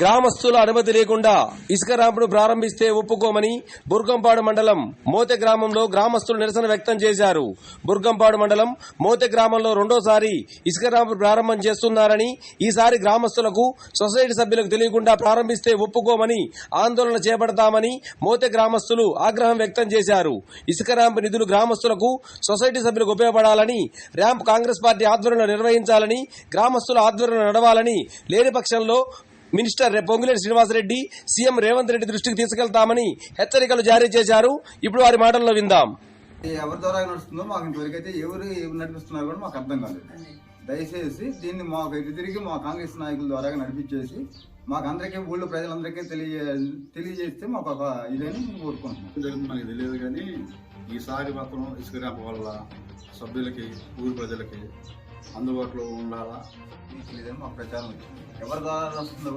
గ్రామస్తుల అనుమతి లేకుండా ఇసుక ర్యాంపును ప్రారంభిస్తే ఒప్పుకోమని బుర్గంపాడు మండలం మోతె గ్రామంలో గ్రామస్తులు నిరసన వ్యక్తం చేశారు. బుర్గంపాడు మండలం మోతె గ్రామంలో రెండోసారి ఇసుక ర్యాంపు ప్రారంభం చేస్తున్నారని ఈసారి గ్రామస్తులకు సొసైటీ సభ్యులకు తెలియకుండా ప్రారంభిస్తే ఒప్పుకోమని ఆందోళన చేపడతామని మోతె గ్రామస్తులు ఆగ్రహం వ్యక్తం చేశారు. ఇసుక ర్యాంపు నిధులు గ్రామస్తులకు సొసైటీ సభ్యులకు ఉపయోగపడాలని ర్యాంప్ కాంగ్రెస్ పార్టీ ఆధ్వర్యంలో నిర్వహించాలని గ్రామస్తుల ఆధ్వర్యంలో నడవాలని లేని పక్షంలో మినిస్టర్ రే- పొంగులేటి శ్రీనివాసరెడ్డి సీఎం రేవంత్ రెడ్డి దృష్టికి తీసుకెళ్తామని హెచ్చరికలు జారీ చేశారు. ఇప్పుడు వారి మాటల్లో విందాం. ఎవరి ద్వారా నడుస్తుందో మాకు ఇంతవరకు అయితే ఎవరు ఎవరు నడిపిస్తున్నారో కూడా మాకు అర్థం కాలేదు. దయచేసి దీన్ని మాకు ఎటు తిరిగి మా కాంగ్రెస్ నాయకుల ద్వారా నడిపించేసి మాకు అందరికీ ఊళ్ళో ప్రజలందరికీ తెలియ తెలియజేస్తే మాకు ఒక ఇదని కోరుకుంటున్నాం. మనకి తెలియదు కానీ ఈసారి మాత్రం ఇసుక ర్యాంప్ వల్ల సభ్యులకి ఊరి ప్రజలకి అందుబాటులో ఉండాలా? ఇదని మాకు ప్రచారం ఎవరి ద్వారా నడుస్తుందో